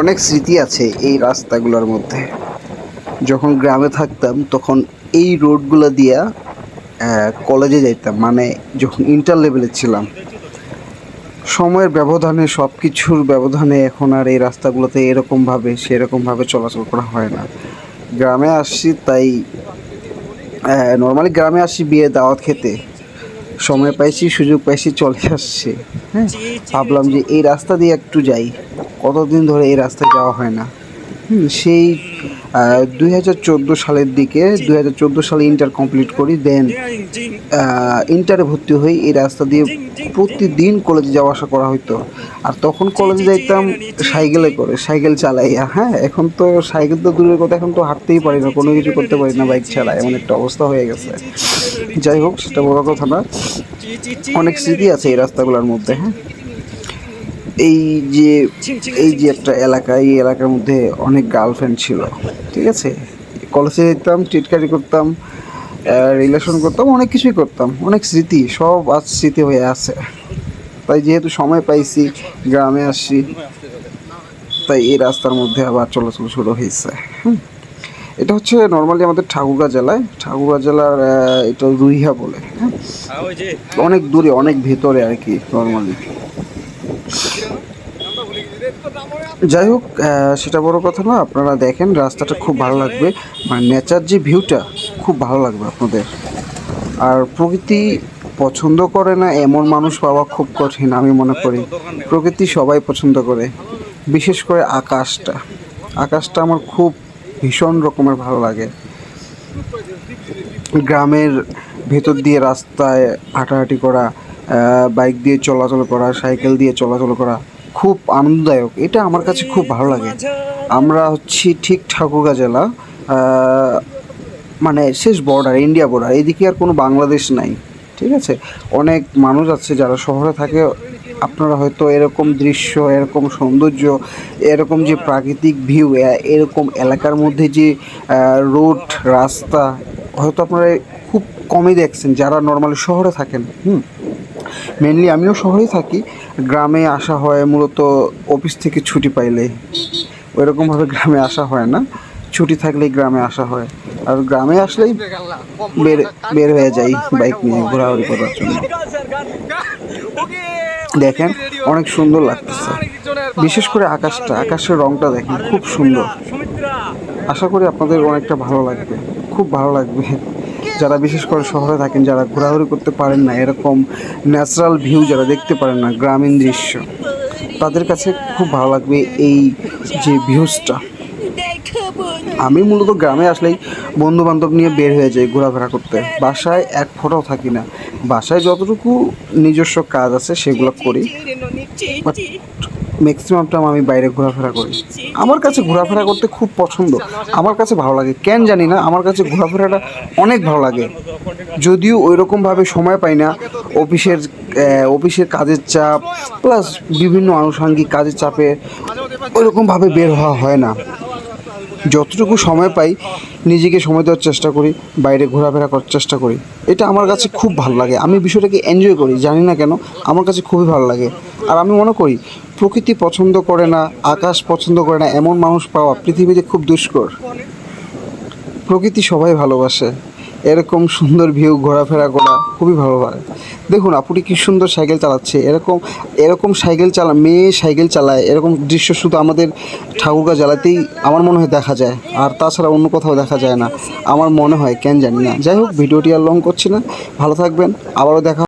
অনেক স্মৃতি আছে এই রাস্তাগুলোর মধ্যে। যখন গ্রামে থাকতাম, তখন এই রোডগুলো দিয়া কলেজে যাইতাম। মানে যখন ইন্টার লেভেলে ছিলাম। সময়ের ব্যবধানে সব কিছুর ব্যবধানে এখন আর এই রাস্তাগুলোতে এরকমভাবে, সেরকমভাবে চলাচল করা হয় না। গ্রামে আসছি, তাই নর্মালি গ্রামে আসি বিয়ে, দাওয়াত খেতে। সময় পাইছি, সুযোগ পাইছি, চলে আসছে। হ্যাঁ ভাবলাম যে এই রাস্তা দিয়ে একটু যাই। কতদিন ধরে এই রাস্তায় যাওয়া হয় না? সেই দুই হাজার চোদ্দ সালের দিকে, দুই হাজার চোদ্দ সালে ইন্টার কমপ্লিট করি দেন ইন্টারে ভর্তি হই, এই রাস্তা দিয়ে প্রতিদিন কলেজে যাওয়া আসা করা হতো আর তখন কলেজে যাইতাম সাইকেলে করে, সাইকেল চালাইয়া হ্যাঁ এখন তো সাইকেল তো দূরের কথা, এখন তো হাঁটতেই পারি না, কোনো কিছু করতে পারি না বাইক ছাড়া এমন একটা অবস্থা হয়ে গেছে। যাই হোক, সেটা বড় কথা না। অনেক স্মৃতি আছে এই রাস্তাগুলোর মধ্যে হ্যাঁ। এই যে এই যে একটা এলাকা এই এলাকার মধ্যে অনেক গার্লফ্রেন্ড ছিল ঠিক আছে? কলেজে যেতাম টিটকারি করতাম রিলেশন করতাম অনেক কিছুই করতাম অনেক স্মৃতি সব আজ স্মৃতি হয়ে আছে। তাই যেহেতু সময় পাইছি গ্রামে আসছি তাই এই রাস্তার মধ্যে আবার চলাচল শুরু হয়েছে হুম। এটা হচ্ছে নর্মালি আমাদের ঠাকুরগাঁ জেলায় ঠাকুরগাঁ জেলার এটা রুইহা বলে হ্যাঁ? অনেক দূরে অনেক ভেতরে আর কি নর্মালি যাই হোক সেটা বড় কথা না, আপনারা দেখেন রাস্তাটা খুব ভালো লাগবে। মানে নেচার যে ভিউটা, খুব ভালো লাগবে আপনাদের। আর প্রকৃতি পছন্দ করে না, এমন মানুষ পাওয়া খুব কঠিন, আমি মনে করি। প্রকৃতি সবাই পছন্দ করে, বিশেষ করে আকাশটা। আকাশটা আমার খুব ভীষণ রকমের ভালো লাগে। গ্রামের ভেতর দিয়ে রাস্তায় হাঁটাহাঁটি করা বাইক দিয়ে চলাচল করা, সাইকেল দিয়ে চলাচল করা খুব আনন্দদায়ক। এটা আমার কাছে খুব ভালো লাগে। আমরা হচ্ছি ঠিক ঠাকুরগা জেলা মানে শেষ বর্ডার ইন্ডিয়া বর্ডার এদিকে আর কোনো বাংলাদেশ নাই, ঠিক আছে? অনেক মানুষ আছে যারা শহরে থাকে, আপনারা হয়তো এরকম দৃশ্য, এরকম সৌন্দর্য, এরকম যে প্রাকৃতিক ভিউ এরকম এলাকার মধ্যে যে রোড রাস্তা, হয়তো আপনারা খুব কমই দেখছেন যারা নর্মালি শহরে থাকেন, হুম? মেনলি আমিও শহরেই থাকি। গ্রামে আসা হয়, মূলত অফিস থেকে ছুটি পাইলে ওইরকমভাবে গ্রামে আসা হয় না। ছুটি থাকলেই গ্রামে আসা হয়। আর গ্রামে আসলেই বের বের হয়ে যাই বাইক নিয়ে, ঘোরাঘুরি করার জন্য। দেখেন, অনেক সুন্দর লাগতেছে। বিশেষ করে আকাশটা, আকাশের রংটা দেখেন, খুব সুন্দর। আশা করি আপনাদের অনেকটা ভালো লাগবে। খুব ভালো লাগবে। যারা বিশেষ করে শহরে থাকেন, যারা ঘোরাঘুরি করতে পারেন না, এরকম ন্যাচারাল ভিউ যারা দেখতে পারেন না, গ্রামীণ দৃশ্য, তাদের কাছে খুব ভালো লাগবে এই যে ভিউজটা। আমি মূলত গ্রামে আসলেই বন্ধু বান্ধব নিয়ে বের হয়ে যাই ঘোরাফেরা করতে। বাসায় এক ফোটাও থাকি না। বাসায় যতটুকু নিজস্ব কাজ আছে, সেগুলো করি। বাট ম্যাক্সিমাম টাইম আমি বাইরে ঘোরাফেরা করি। আমার কাছে ঘোরাফেরা করতে খুব পছন্দ। আমার কাছে ভালো লাগে। কেন জানি না, আমার কাছে ঘোরাফেরাটা অনেক ভালো লাগে। যদিও ওই রকমভাবে সময় পাই না। অফিসের অফিসের কাজের চাপ, প্লাস বিভিন্ন আনুষঙ্গিক কাজের চাপে ওইরকমভাবে বের হওয়া হয় না। যতটুকু সময় পাই, নিজেকে সময় দেওয়ার চেষ্টা করি, বাইরে ঘোরাফেরা করার চেষ্টা করি। এটা আমার কাছে খুব ভালো লাগে। আমি বিষয়টাকে এনজয় করি, জানি না কেন, আমার কাছে খুবই ভালো লাগে। আর আমি মনে করি প্রকৃতি পছন্দ করে না, আকাশ পছন্দ করে না, এমন মানুষ পাওয়া পৃথিবীতে খুব দুষ্কর। প্রকৃতি সবাই ভালোবাসে। এরকম সুন্দর ভিউ ঘোরাফেরা করা খুবই ভালো লাগে দেখুন আপুটি কি সুন্দর সাইকেল চালাচ্ছে। এরকম এরকম সাইকেল চালা, মেয়ে সাইকেল চালায়। এরকম দৃশ্য শুধু আমাদের ঠাকুরগাঁ জেলাতেই আমার মনে হয় দেখা যায়। আর তাছাড়া অন্য কোথাও দেখা যায় না। আমার মনে হয়, কেন জানি না। যাই হোক, ভিডিওটি আর লং করছি না। ভালো থাকবেন। আবারও দেখা